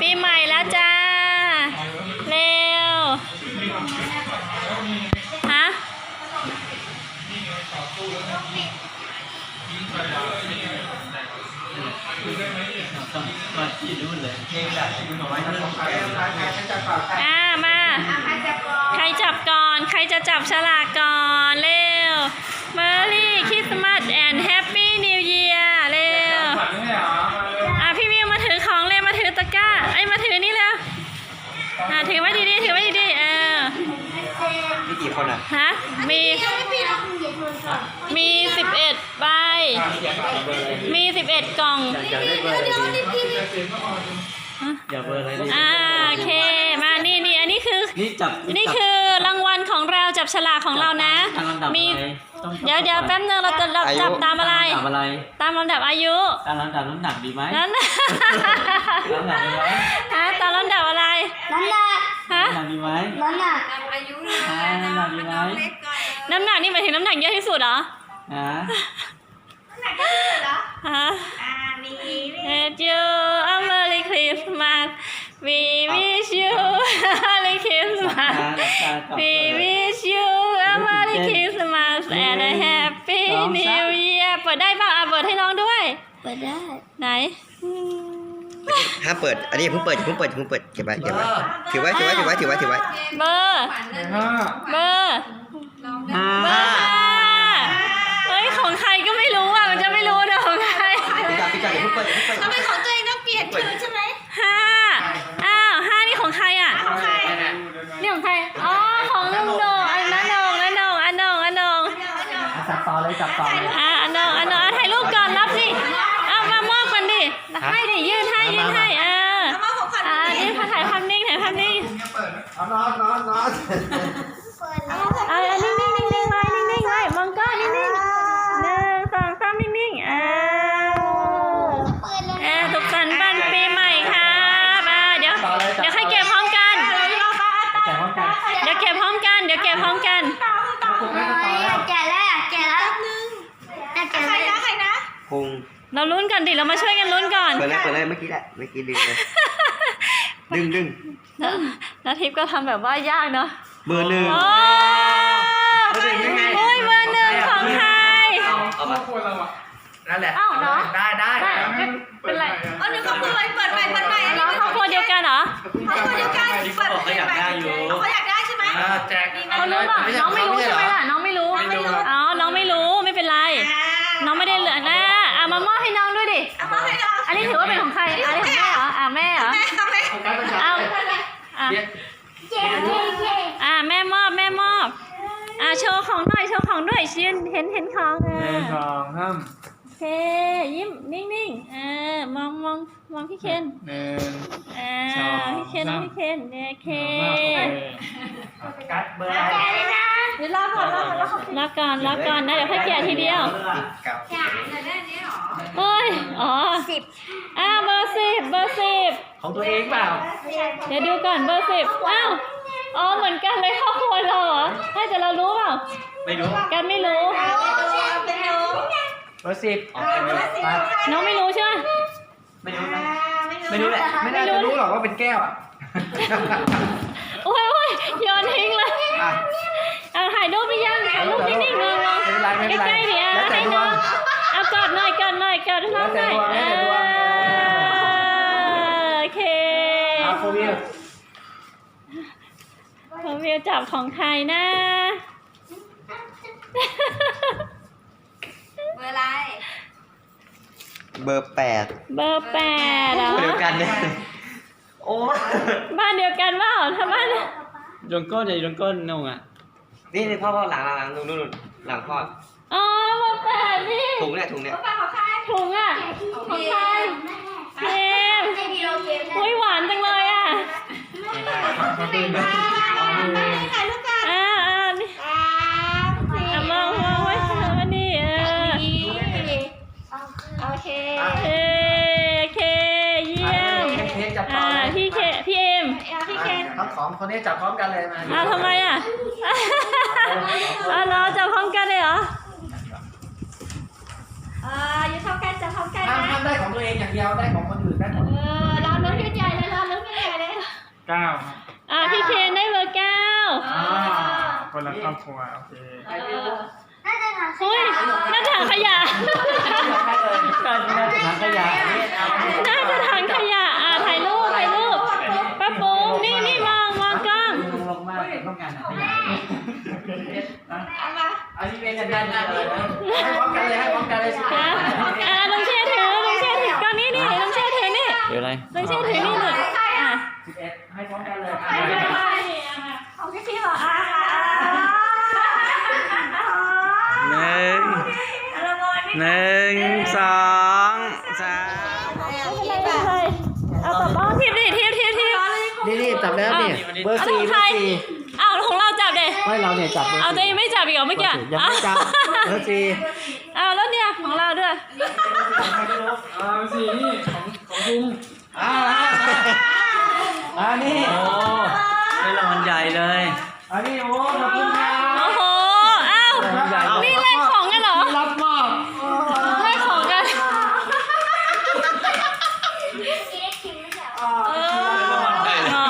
ปีใหม่แล้วจ้า เร็ว ฮะองมาที่นู่นเลยอ่ามา ใครจับก่อน ใครจะจับฉลากก่อน เร็ว Merry Christmas and Happy อะถือไว้ดีๆถือไว้ดีๆเออมีกี่คนอะฮะมีมีสิบเอ็ดใบมีสิบเอ็ดกล่องอยากได้เบอร์อะไรดีอยากเบอร์อะไรดี อ่าโอเคมานี่นี่อั นนี้คือนี่จับนี่คือรางวัลของเราจับฉลากของเรานะตามลำดับมีอะไรต้องเดี๋ยวเดี๋ยวแป๊บนึงเราจะเราจับตามอะไรตามอะไร ตามลำดับอายุ ตามลำดับน้ำหนักดีไหมนั้นน้ำหนักดีไหมฮะตามลำดับอะไรน้ำหนักฮะน้ำหนักดีไหมน้ำหนักอายุเลยอ่าน้ำหนักดีไหมน้ำหนักนี่หมายถึงน้ำหนักเยอะที่สุดเหรออ่าฮะอ่ามี Let you a Merry Christmas We wish you a Merry Christmas อ่าราคาจับ We wish you a Merry Christmas and a Happy New Year เปิดได้เปล่าอะเปิดให้น้องด้วย เปิดได้ไหน ห้ามเปิด อันนี้อย่าเพิ่งเปิดอย่าเพิ่งเปิดอย่าเพิ่งเปิดเก็บไว้เก็บไว้ถือไว้ถือไว้ถือไว้ถือไว้ถือไว้เบอร์เบอร์ ห้าเบอร์ห้าเฮ้ย ของใครก็ไม่รู้อะ มันจะไม่รู้เดี๋ยวของใคร ปิดก่อนปิดก่อนอย่าเพิ่งเปิดอย่าเพิ่งเปิดทำไมของตัวเองต้องเปลี่ยนชื่อใช่ไหม ห้าอ้าวห้านี่ของใครอะ ของใคร นี่ของใคร อ๋อ ของลุงโดงอันนั้นโดงอันโดงอันโดงอันโดง จับต่อ เลยจับต่อเลยอะอันโดงอันโดงอะถ่ายรูปก่อนรับสิเอามามอบกันดิให้ดิยื่นให้ยื่นให้เออเอามาของขวัญอ่านี่พอถ่ายภาพนิ่งถ่ายภาพนิ่ง เอานอนนอนนอน ดิเรามาช่วยกันลุ้นก่อน เปิดเลยเปิดเลยเมื่อกี้แหละเมื่อกี้ดึงเลยดึงดึงนาทิพย์ก็ทำแบบว่ายากเนาะเบอร์หนึ่ง โอ้เบอร์หนึ่งยังไง โอ้ยเบอร์หนึ่งของใครเอามานั่นแหละเอ้าเหรอ ได้ได้ได้ไม่เป็นไรเอาหนึ่งครอบครัวไว้เปิดใหม่เปิดใหม่อันน้นี้องครอบครัวเดียวกันเหรอครอบครัวเดียวกันเปิดเขาอยากได้อยู่เขาอยากได้ใช่ไหม อ่าแจกเขารู้เปล่าน้องไม่รู้ใช่ไหมล่ะ น้องไม่รู้ ไม่รู้ อ๋อ มามอบให้น้องด้วยดิ เอามาให้น้องอันนี้ถือว่าเป็นของใคร อันนี้ของแม่เหรอ อะแม่เหรอ แม่เอาไหมเอา อะเจ๊เจ๊เจ๊อะแม่มอบแม่มอบ อะโชว์ของหน่อยโชว์ของด้วยชื่นเห็นเห็นของเอหนึ่องสองห้ามโอเค ยิ้มนิ่งๆเออมองมองมองพี่เคนหนึ่งเอสองอพี่เคนน้องสาม พี่เคนเนี่ยโอเคกัดเบอร์อะไรแก่เลยนะเดี๋ยวรอก่อนรอก่อนรอก่อนรอก่อนนะเดี๋ยวค่อยแกะทีเดียวเก่าเฮ้ยอ๋อสิบอ่าเบอร์สิบเบอร์สิบของตัวเองเปล่าเดี๋ยวดูก่อนเบอร์สิบอ้าวอ๋อเหมือนกันเลยครอบครัวเราเหรอให้แต่เรารู้เปล่าไม่รู้กันไม่รู้เป็นน้อง เบอร์สิบออกไปเลยไปน้องไม่รู้ใช่ไหมไม่รู้นะไม่รู้แหละไม่น่าจะรู้หรอกว่าเป็นแก้วอะโอ้ยโอ้ยโยนทิ้งเลยอะเอาถ่ายรูปไปยังถ่ายรูปนิ่งๆงงไม่เป็นไรไม่เป็นไรใกล้ๆดิอะแล้วแต่ให้ดวน้องงเอากอดหน่อยกอดหน่อยกอดน้องหน่อยแล้วแต่ดวงเอแล้วแต่ดวงอโอเคอาโควิลผมวิวจับของใครนะ เบอร์อะไร เบอร์แปดเบอร์แปดเหรอเดียวกันเนี่ยโอ้บ้านเดียวกันเปล่าถ้าบ้านโดนก้นอย่าโดนก้นนุ่งอะนี่นี่พ่อพ่อหลังหลังหลังนู่นนู่นหลังพ่ออ๋อเบอร์แปดนี่ถุงเนี่ยถุงเนี่ยป้าของใครถุงอะของใครเกมให้ดีโอเคนะอุ้ยหวานจังเลยอะถ่ายรูปกัน อ่าอ่านี่อะมองมองไว้เธอนี่เออ โอ เคเออโอเคเยี่ยมเค้กจับต่อ่าอเลยพี่เคพี่เอ็มเอาพี่เคนทั้งสองคนนี้จับพร้อมกันเลยมาอ้าวทำไมอะอ้าวเราจะพร้อมกันเลยเหรอเอออยู่เท่ากันจะเท่ากันห้ามนะห้ามได้ของตัวเองอย่างเดียวได้ของคนอื่นได้หมดเออเราน้องยืดใหญ่เลยเราเก้าครับอ่าพี่เคนได้เบอร์เก้าอ่าคนละครอบครัวโอเคน่าจะทำเฮ้ยน่าจะถังขยะถังขยะน่าจะถังขยะอ่าถ่ายรูปถ่ายรูปป้าปูนี่นี่มองมองกล้องลงลงมาต้องการถังขยะเอามาอันนี้เป็นกันได้เลยนะให้พร้อมกันเลยให้พร้อมกันเลยสิอะอ่าลุงเช่ถือลุงเช่ถือกล้องนี้นี่ลุงเช่ถือนี่เดี๋ยวอะไรลุงเช่ถือนี่หนึ่งอะสิบเอ็ดให้พร้อมกันเลยของพี่พี่เหรออ่า หนึ่ง ละมอยไม่ หนึ่งสองสามเอาต่อบ้องทิปดิทิปทิปทิปนี่นี่จับแล้วนี่เบอร์สี่เบอร์สี่เอาของเราจับเด็ไม่เราเนี่ยจับเบอร์เอาตัวเอสี่งไม่จับอีกเหรอเมื่อกี้ยังไม่จับเบอร์สี่เอาแล้วเนี่ยของเราด้วยอ่าสี่นี่ของของลุงอ่าอ่านี่โอ้ได้รางวัลใหญ่เลยอันนี้โอ้ขอบคุณครับโอ้โหอ้าวนี่แลกของกันเหรอ รับมอบ แลกของกัน เอออ๋อ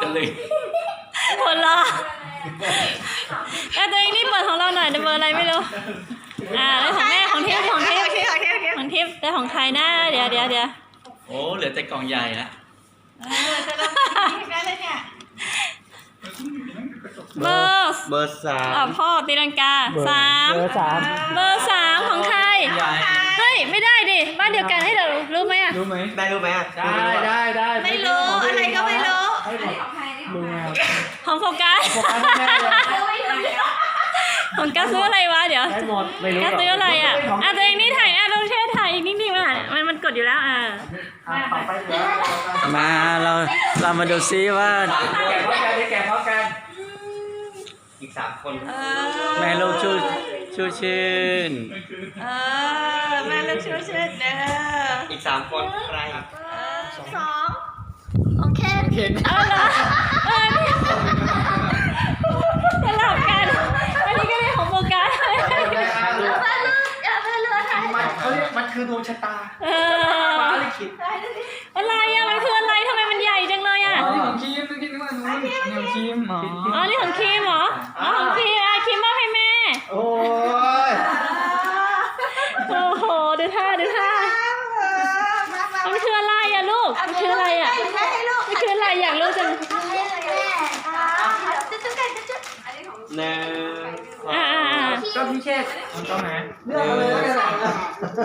จะเลย คนละแล้วตัวเอง นี่เปิดของเราหน่อยเบอร์อะไรไม่รู้ อ่าแล้วของแม่ของทิพย์ของทิพย์โอเคโอเคโอเคของทิพย์แต่ของใครนะเดี๋ยวเดี๋ยวเดี๋ยวโอ้เหลือแต่กล่องใหญ่ละเออจะรับได้เลยเนี่ยเบอร์เบอร์สามอะพ่อตีลังกาสามเบอร์สามเบอร์สามของใครใหญ่เฮ้ยไม่ได้ดิบ้านเดียวกันให้เรารู้ไหมอะรู้ไหมได้รู้ไหมอะได้ได้ได้ไม่รู้อะไรก็ไม่รู้รู้ไหมครับของโฟกัส ของกัสซื้ออะไรวะเดี๋ยวได้หมดไม่รู้กัสซื้ออะไรอะอะตัวเองนี่ถ่ายอะต้องแช่ถ่ายอีกนิดนึงอะมันมันกดอยู่แล้วอะมาเราเรามาดูซิว่าแกะพร้อมกันได้แกะพร้อมกัน อีกสามคนเอแม่ลูกชูชูชื่นเออแม่ลูกชูชื่อเด้ออีกสามคน ใคร สองโอเค เอาเหรอเออนี่สลับกัน อันนี้ก็ได้ของโฟกัส อย่าไปเลือกอย่าไปเลือกถ่าย มันเขาเรียกมันคือดวงชะตา เออ ฟ้าลิขิต อะไรอะ มันคืออะไรทำไมมันใหญ่จังเลยอะ อ๋อนี่ของคิมนึกคิดว่านู้นนี่ของคิมอ๋อ อ๋อ นี่ของครีมเหรอ อ๋อ ของครีมอะครีมมอบให้แม่ โอ้ย โอ้โห ดูท่า ดูท่า มันคืออะไรอะลูก มันคืออะไรอะ ไม่ใช่ให้ลูก มันคืออะไรอยากรู้จัง ให้เลยแม่ จุ๊บจุ๊บกันจุ๊บจุ๊บ หนึ่งสอง อ่าอ่าอ่า ก็พิเชษ มันต้องไหน เลือกเอาเลยแล้วกัน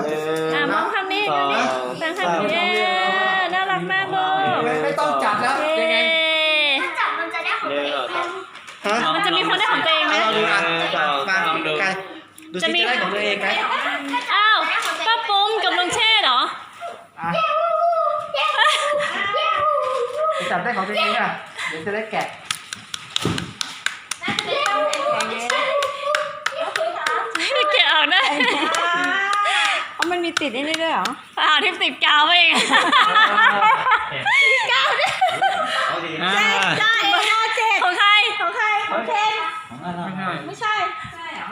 หนึ่ง อ่ามองทำนี่ดูนี่ต่างทำนี่เย้น่ารักมากลูก ไม่ต้องจับแล้ว เย้ ยังไง ถ้าจับมันจะได้ของ ห ตัว นึ่ง เอง สอง ฮะ มันจะมีคนได้ของตัวเองไหม เอาดูอะ มา มาดูกัน ดูจะสิมีจะได้ของตัวเองไหมอ้าวป้าปุ้มกับลุงเช่เหรอ อะจับได้ของตัวเองอะเดี๋ยวจะได้แกะให้ได้เก็บออกได้อ๋อมันมีติดไอ้นี่ด้วยเหรอ อ้าวทิปติดกาวไปเองเอาดีอ่าใช่ห้าเจ็ดของใคร ของใคร ของเคน ไม่ใช่ไม่ใช่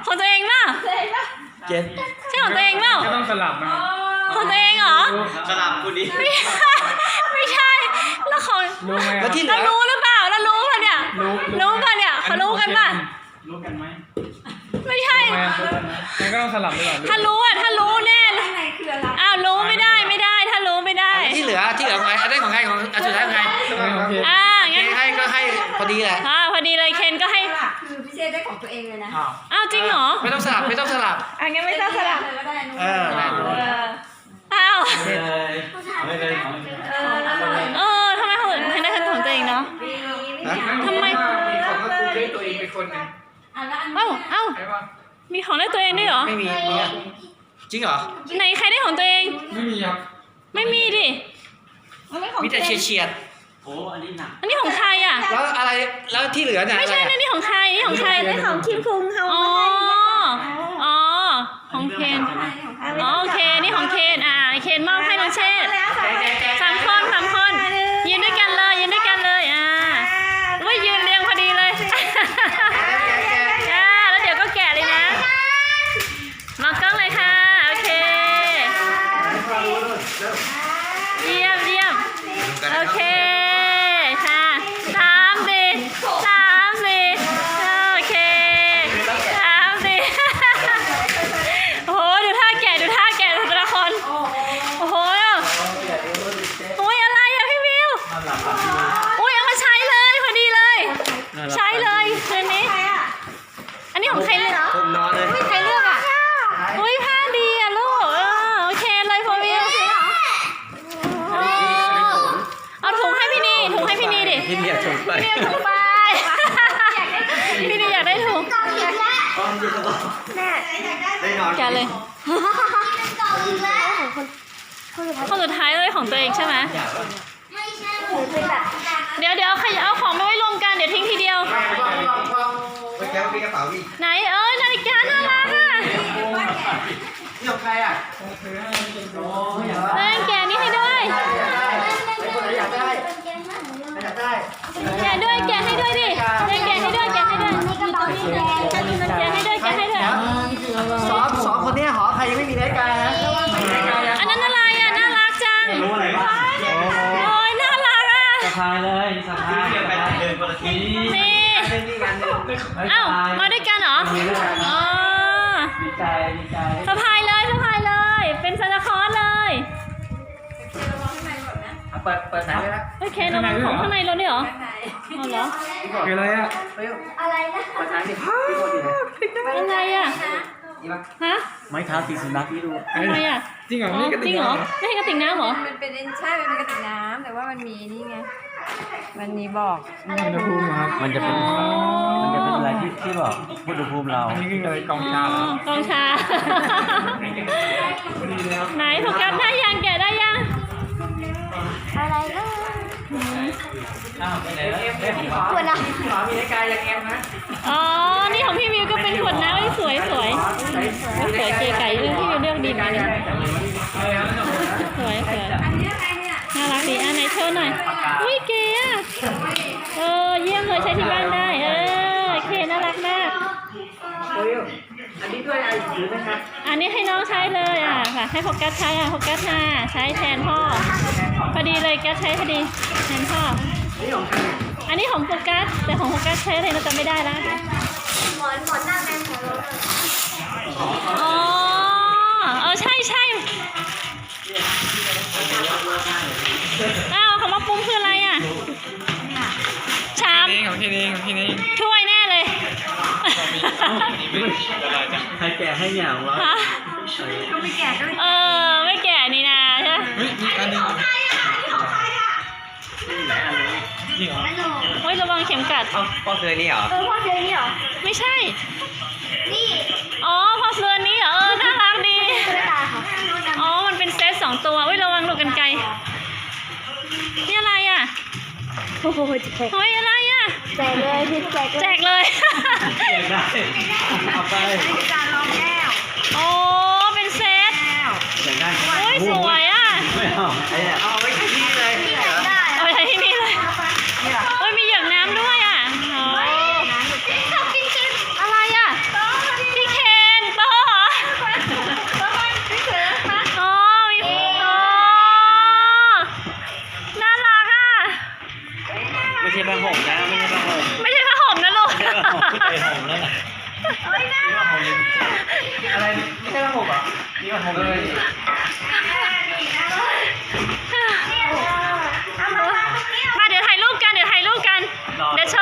ของตัวเองเปล่าเคยปะเจ็ดใช่ของตัวเองเปล่าก็ต้องสลับนะครับของตัวเองเหรอสลับคุณดิไม่ใช่ไม่ใช่แล้วของรู้ไหมแล้วที่เหลืแล้วอรู้หรือเปล่าแล้วรู้ป่ะเนี่ยรู้ป่ะเนี่ยเขารู้กันป่ะรู้กันไหมไม่ใช่มันก็ต้องสลับด้วยเหรอถ้ารู้อะถ้ารู้แน่เลยข้างในคืออะไรอ้าวรู้ไม่ได้ไม่ได้ ถ้ารู้ไม่ได้ที่เหลือที่เหลือไงอันได้ของใครของอันสุดท้ายของใครไม่โอเคอ่าโอเคงั้นให้ก็ให้พอดีแหละอ่าพอดีเลยเคนก็ให้คือพี่ เชษได้ของตัวเองเลยนะอ้าวอ้าวจริงเหรอ ไม่ต้องสลับไม่ต้องสลับอะงั้นไม่ต้องสลับเลยก็ได้นู้นเออได้เอออ้าว ไม่เลยเออแล้วก็เออทำไมคนอื่นไม่ได้ของตัวเองเนาะฮะทำไมมีของก็คือด้วยตัวเองเป็นคนหนึ่งอะแล้วอันเอ้าเอ้าใช่ปะมีของได้ตัวเองด้วยเหรอ ไม่มีมีอะจริงเหรอ ไหนใครได้ของตัวเอง ไม่มีครับ ไม่มีดิมันไม่ของมีแต่เฉียดเฉียด อันนี้ของใครอะๆแล้วอะไรแล้วที่เหลือเนี่ยไม่อะไรใช่อะนะนี่ของใครนี่ของใครได้ของคิมคุงเขาอ๋อ มาให้อ๋อ ของเคน อ๋อโอเค นี่ของเคน อ่าเคนมอบให้น้องเชษฐ์แล้วค่ะสามคนสามคน ยืนด้วยกันเลย ยืนด้วยกันเลย อ่าว่ายืนเรียงพอดีเลย อ่า แล้วเดี๋ยวก็แกะเลยนะ มองกล้องเลยค่ะ โอเค เยี่ยมเยี่ยม โอเค ค่ะ ส่งไป พี่นิวถุงไป พี่นิวอยากได้ถุง ตอนอยู่ตลอด แม่ ได้นอน แกะเลย เก่าอีกแล้วคนคนสุดท้าย คนสุดท้าย เล พายเลยสะพายเดินไปเดินคนละทีนี่เล่นนี่กันเดินเอ้ามาด้วยกันเหรออ๋อดีใจดีใจสะพายเลยสะพายเลย เป็นซานตาคลอสเลยเปิดเปิดไหนเลยนะโอเคเราวางของข้างในรถด้วยเหรออ๋อเหรอคืออะไรอะอะไรนะเปิดไหนดิพี่โมดีเลยยังไงอะดีป่ะฮะไม้เท้าตีสุนัขพี่ดูทำไมอะจริงเหรออ๋อนี่ก็จริงเหรอไม่ให้กระติกน้ำเหรอมันเป็นใช่มันเป็นกระติกน้ำแต่ว่ามันมีนี่ไง มันมีบอกอุณหภูมิครับมันจะเป็นอ๋อมันจะเป็นอะไรที่ที่บอกอุณหภูมิเรา อันนี้คืออะไรกองชาอ๋อกองชาไหนโฟกัสได้ยังแกะได้ยัง อะไรนะอ้าวไปไหนแล้วเล่นของขวดละหมามีนาฬิกายังแอมนะอ๋อ นี่ของพี่วิวก็เป็นขวดน้ำเอ้ยสวยสวยสวยเก๋ไก่เรื่องพี่วิวเลือกดีไหมเนี่ยสวยสวย น่ารักดีอะไหนโชว์หน่อย อุ้ยเก๋อะเออเยี่ยมเลยใช้ที่บ้านได้ เออโอเคน่ารักมากอันนี้ด้วยอะไรหรือไหมครับอันนี้ให้น้องใช้เลยอะค่ะ ให้โฟกัสใช้อะโฟกัสมาใช้แทนพ่อ พอดีเลยแกสใช้พอดีแทนพ่อ นี่ของใครอันนี้ของโฟกัสแต่ของโฟกัสใช้อะไรเราจำไม่ได้แล้ว หมอนหมอนหน้าแมนของเราอ๋อ เออใช่ใช่ อ้าวคำว่าปุ้มคืออะไรอะ ชามเองของพี่เองของพี่เองถ้วยแน่เลยใครแกะให้อย่างวะฮะเออ ไม่แก่นี่นาใช่ไหมเฮ้ยมีอันหนึงจริงเหรอโอ้ยระวังเข็มกัด เอ้าพ่อเคยนี่เหรอ เออพ่อเจอนี่เหรอ ไม่ใช่ นี่ อ๋อพอเฟือนนี้เหรอ เออน่า โอ้โหแจกเฮ้ยอะไรอะ แจกเลยพี่แจกแจกเลยแกะได้เอาไปโอ้เป็นเซ อะไรไม่ใช่ผ้าห่มเหรอนี่ผ้าห่มเลยมาเดี๋ยวถ่ายรูปกันเดี๋ยวถ่ายรูปกันเดี๋ยวโช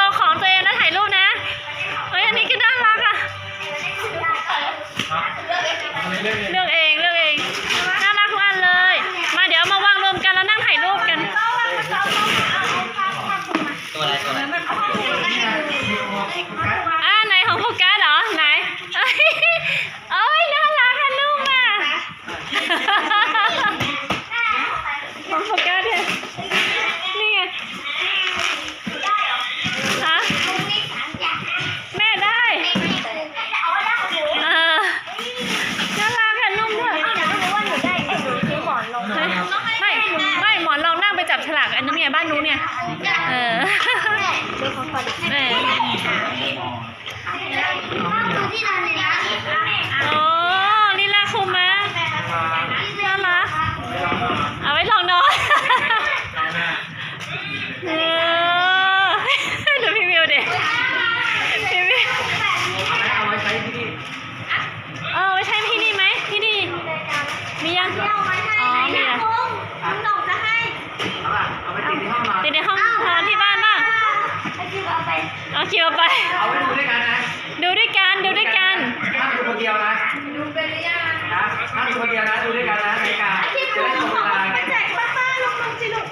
เดียวนะดูด้วยกันนะนากาที่จะคือเลาแจกป้าป้ลงลุงสิลูอ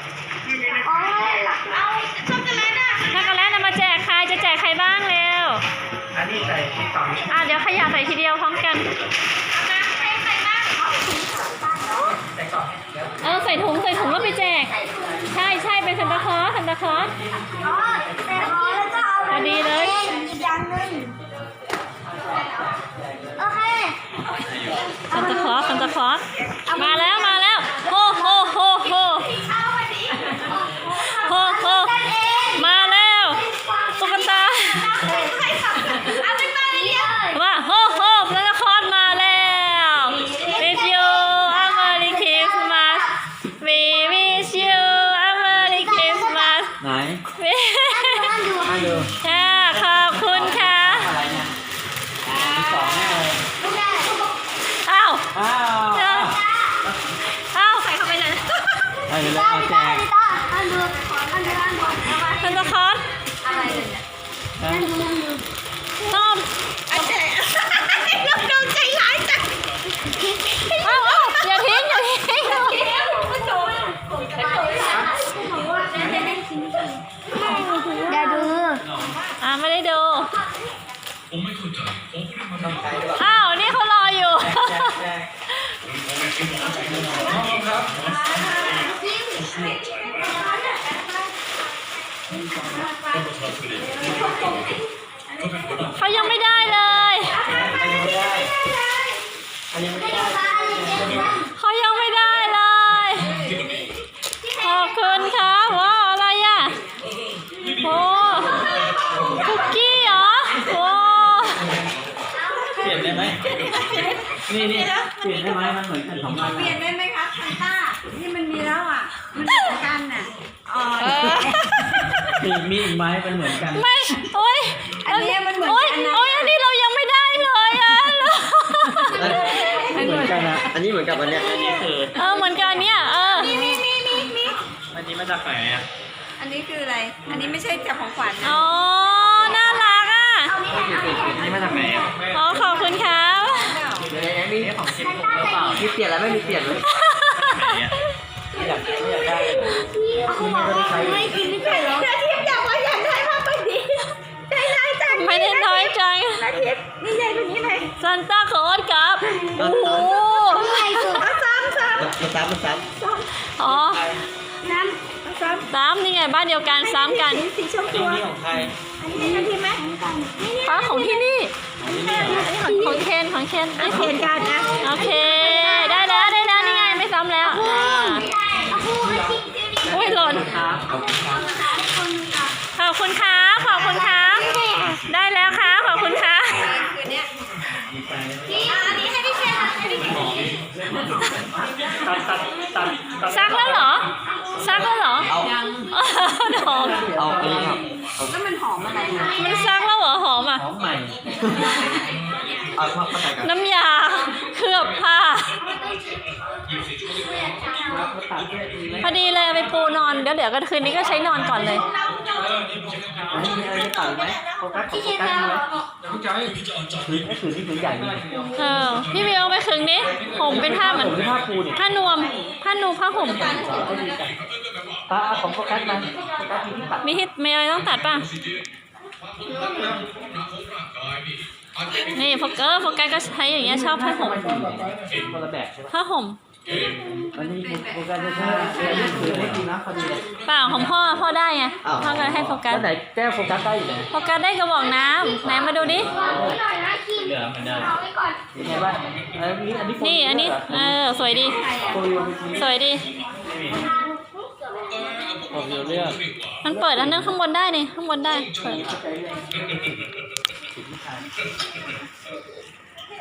ยเอาช็กโกแลตอะช็กโกแลตนำมาแจกใครจะแจกใครบ้างแล้วอันนี้ใส่สองอะเดี๋ยวขยะใส่ทีเดียวพร้อมกัน เอ้าอใส่ถุงใส่ถุงแล้วไปแจก ใช่ใช่เป็นสันตาคลอสซันตาคอส อ๋พอล้วก็เอาพอดีเลย อีกย่างหนึงโอเค ซันตาคลอสซันตาคลอสมาแล้วมาแล้วโฮโฮโฮโฮโฮโฮมาแล้วตุ๊กตา เอาไปไปเรียน ว่าโฮโฮซันตาคลอสมาแล้ว With you a Merry Christmas We wish you a Merry Christmas ไหน We มาดู ค่ะขอบคุณค่ะ อะไรเนี่ยที่สองแน่เลย อ้าว อ้าว เจออ้าวใส่เข้าไปเลย ไอ้เลยเอาแจก อันดูอันดูอันดูเอามา ซันตาคลอส อะไรเลยเนี่ย นะ ชอบ เราดูใจร้ายจัง เอ้าเอ้าอย่าทิ้งอย่าทิ้ง อย่าดู อ่าไม่ได้ดูต้องใช้ด้วยอ้าว นี่เขารออยู่แจกแจกเขายังไม่ได้เลย อันนี้ไม่ได้อันนี้ไม่ได้ เขายังไม่ได้เลย ขอบคุณครับว้าวอะไรอะโอ้คุกกี้เหรอโอ้ เปลี่ยนได้ไหมนี่นี่เปลี่ยนได้ไหม มันเหมือนกันสองอันเปลี่ยนได้ไหมคะซันต้านี่มันมีแล้วอะ มันเหมือนกันน่ะอ๋อมีมีอีกไหมมันเหมือนกัน ไม่ โอ้ยอันเนี้ยมันเหมือนโอ้ยอันนั้นโอ้ยอันนี้เรายังไม่ได้เลยอะ เหมือนกันนะอันนี้เหมือนกับอันเนี้ยอันนี้คือเออ เหมือนกันเนี่ย เออ มีมีมีมีมีอันนี้มาจากไหนอะอันนี้คืออะไร อันนี้ไม่ใช่จับของขวัญนะอ๋อ น่ารักอะอันนี้มาจากไหนอะ อ๋อขอบคุณครับ มีของชิปหรือเปล่ามีเปลี่ยนแล้วไม่มีเปลี่ยนเลยไม่อยากไม่อยากได้เลยเขาบอกว่าไม่กินไม่ใช่เหรอนาทิพย์อยากว่าอยากได้มากกว่านี้ใจร้ายจังไม่ได้น้อยใจนาทิพย์นี่ใหญ่กว่านี้ไหมซันต้าคลอสครับโอ้โหใหญ่สุดซ้ำซ้มันซ้ำมันซ้อ๋อำน้ำซ้ซ้ำนี่ไงบ้านเดียวกันซ้ำกันำสีชมนี่พูนี่ของใครนี่นาทิพย์ไหมป้าของที่นี่ ของนี่เหรออันนี้ของของเคนของเคนอันนี้ของเห็นกันนะโอเค ได้แล้วได้แล้วนี่ไงไม่ซ้ำแล้วอ่าเอาคู่มาทิ้งที่นี่อุ้ยหล่นครับขอบคุณครับขอบคุณครับขอบคุณครับได้แล้วครับขอบคุณครับคืนเนี้ยดีใจเลยอันนี้ให้พี่เชนให้พี่เชนตัดตัดตัดตัดซักแล้วเหรอซักแล้วเหรอเอาหอมเอาอันนี้ครับแล้วมันหอมอะไรนะมันซักแล้วเหร อหอมอะของใหม่เอาเข้าเข้าใจกันน้ำยาเคลือบผ้าแล้วก็ตัดด้วยดีไหมพอดีเลยเอาไปปูนอนเดี๋ยวเดี๋ยวก็คืนนี้ก็ใช้นอนก่อนเลยอันนี้มีอะไรจะตัดไหมโฟกัสของพี่โฟเชนกัสเอาไหมถือไอ้ถือนี่ถือใหญ่เลยเออพี่วิวเอาไปคืนนี้ห่มเป็นผ้าเหมือนผมผ้าปูเนี่ยผ้านวมผ้านูผ้าห่มก็ดีจังตาเอาของโฟกัสมาโฟกัสมีที่ตัดมีฮิตมีอะไรต้องตัดป่ะ นี่โฟกัสโฟกัสก็ใช้อย่างเงี้ยชอบผ้าห่มคนละแบบใช่ไหมผ้าห่มอันนี้โฟกัสจะใช้อันนี้ถือได้ดีนะพอดีเลยเปล่าของพ่อพ่อได้ไงพ่อก็ให้โฟกัสแล้วไหนแก้วโฟกัสได้อยู่ไหนโฟกัสได้กระบอกน้ำไหนมาดูดิหน่อยนะคิมเหลือเหมือนเดิมเอาไว้ก่อนยังไงบ้างอันนี้อันนี้นี่อันนี้เออสวยดีโฟลิโอมีสวยดีโฟลิโอเลือกมันเปิดอันนั้นข้างบนได้นี่ข้างบนได้เปิด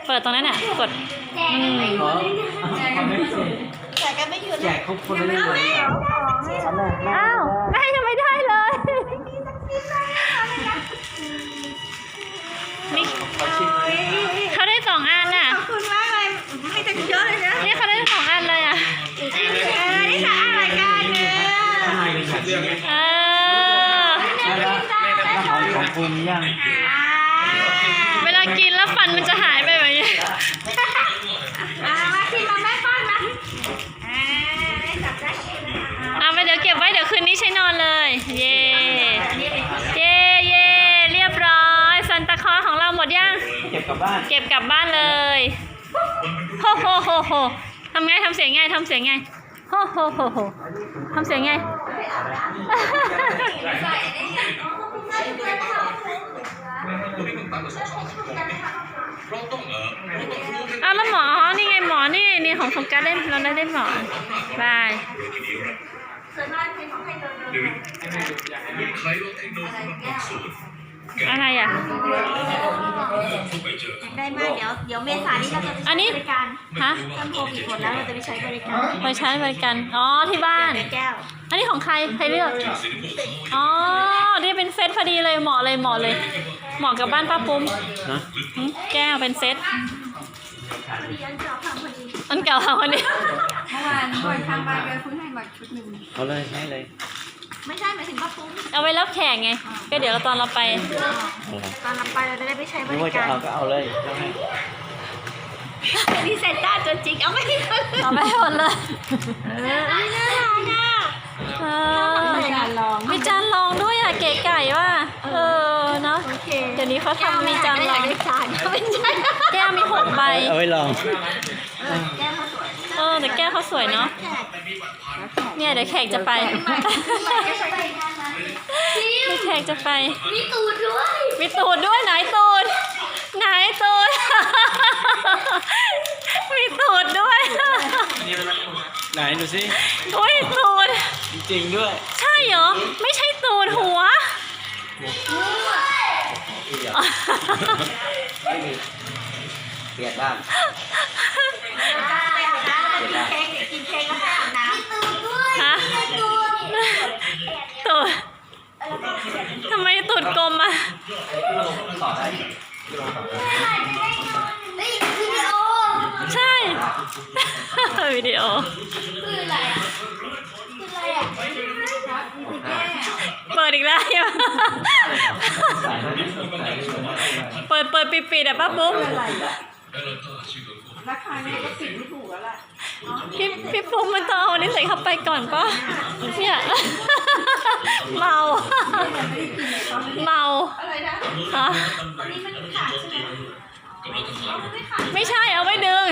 เปิดตรงนั้นอะ กดอืมขอเอาไม่เสร็จแต่กันไม่หยุดแจกครบคนละเรื่องเลยอันแรกแม่อ้าวแม่ยังไม่ได้เลยนี่ขอชิมเลยเขาได้สองอันน่ะ ขอบคุณมากเลยให้ตั้งเยอะเลยนะนี่เขาได้สองอันเลยอะเออนี่จะอะไรกันเนี่ยข้างในเป็นแบบนี้เออแล้วแล้วของของคุณยัง เวลากินแล้วฟัน มันจะหายไปแบบนี้อ่ามาคิมมาแม่ป้อนนะอ่าได้จับได้คิมนะคะเอาไปเดี๋ยวเก็บไว้เดี๋ยวคืนนี้ใช้นอนเลย เย่เย่เย่เรียบร้อยซันตาคลอสของเราหมดยังหบกลับบ้าน เก็บกลับบ้านเลยโฮโฮโฮโฮทำไงทำเสียงไงทำเสียงไงโฮโฮโฮโฮทำเสียงไงอ้าวแล้วหมอ อ๋อนี่ไงหมอ นี่ไงนี่ของสงกรารเล่นเราได้เล่นหมอบายอะไรอะ ได้มากเดี๋ยวเดี๋ยวเมษายนนี้เราจะไปอันนี้ ใช้บริการฮะเริ่มโควิดหมดแล้วเราจะไปใช้บริการไปใช้บริการอ๋อ ที่บ้านแก้วอันนี้ของใคร ใครเลือก อ๋อ นี่เป็นเซตพอดีเลยเหมาะเลยเหมาะเลย เหมาะกับบ้านป้าปุ้มนะหึแก้วเป็นเซตเรียนจอบทำพอดีอันเก่าเอาคนนี้เมื่อวานเมื่อวานข้างบ้านก็เพิ่งให้มาชุดหนึ่งเอาเลยให้เลยไม่ใช่หมายถึงว่าปุ้มเอาไว้รับแขกไง ก็เดี๋ยวตอนเราไป ตอนเราไปเราจะได้ไปใช้บไม่ริว่าจะการเอาก็เอาเลยแล้วให้นี่เซนต้าตัวจริงเอาไม่ได้เอาไปหมดเลยน่ารักอะเออมีการลองมีจานรองด้วยอะเก๋ไก่ว่ะเออเนาะโอเคเดี๋ยวนี้เขาทำมีจานรแก้วองไม่ได้จานไม่ใช่แก้วมีหกใบเอาไว้ลองเออแก้วเขาสวยเออแต่แก้วเขาสวยเนาะแขกเนี่ยเดี๋ยวแขกจะไปก็ใช้บริการนะเดี๋ยวแขกจะไปมีตูดด้วยมีตูดด้วยไหนตูดไหนตูดมีตูดด้วย ไหนดูสิอุ้ยตูดจริงๆด้วยใช่เหรอ ไม่ใช่ตูดหัวเปลี่ยนบ้างกินเค้กกินเค้กแล้วให้อาบน้ำมีตูดด้วยฮะตูดตูดทำไมตูดกลมอะเฮ้ยวิดีโอ ใช่ วิดีโอ คืออะไรอะคืออะไรอะเปิดอีกแล้วเปิดเปิดปิดปิดอะป้าปุ๊บราคาเนี่ยก็ปิดไม่ถูกแล้วล่ะพี่พี่ปุ๊บมันต้องเอาอันนี้ใส่เข้าไปก่อนป่ะเนี่ยเมาเมาอะไรนะฮะอันนี้มันขาดใช่ไหม อ๋อมันไม่ขาดไม่ใช่เอาไว้ดึง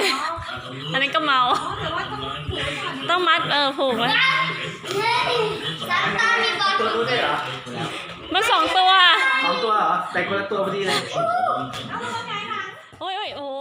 อันนี้ก็เมาแต่ว่าต้องผูกก่อนต้องมัดเออผูกไว้เฮ้ยซานต้ามีบอลตัวรู้ด้วยเหรอมันสองตัวสองตัวเหรอแต่คนละตัวพอดีเลย โอ้ยโอ้ยโอ้โห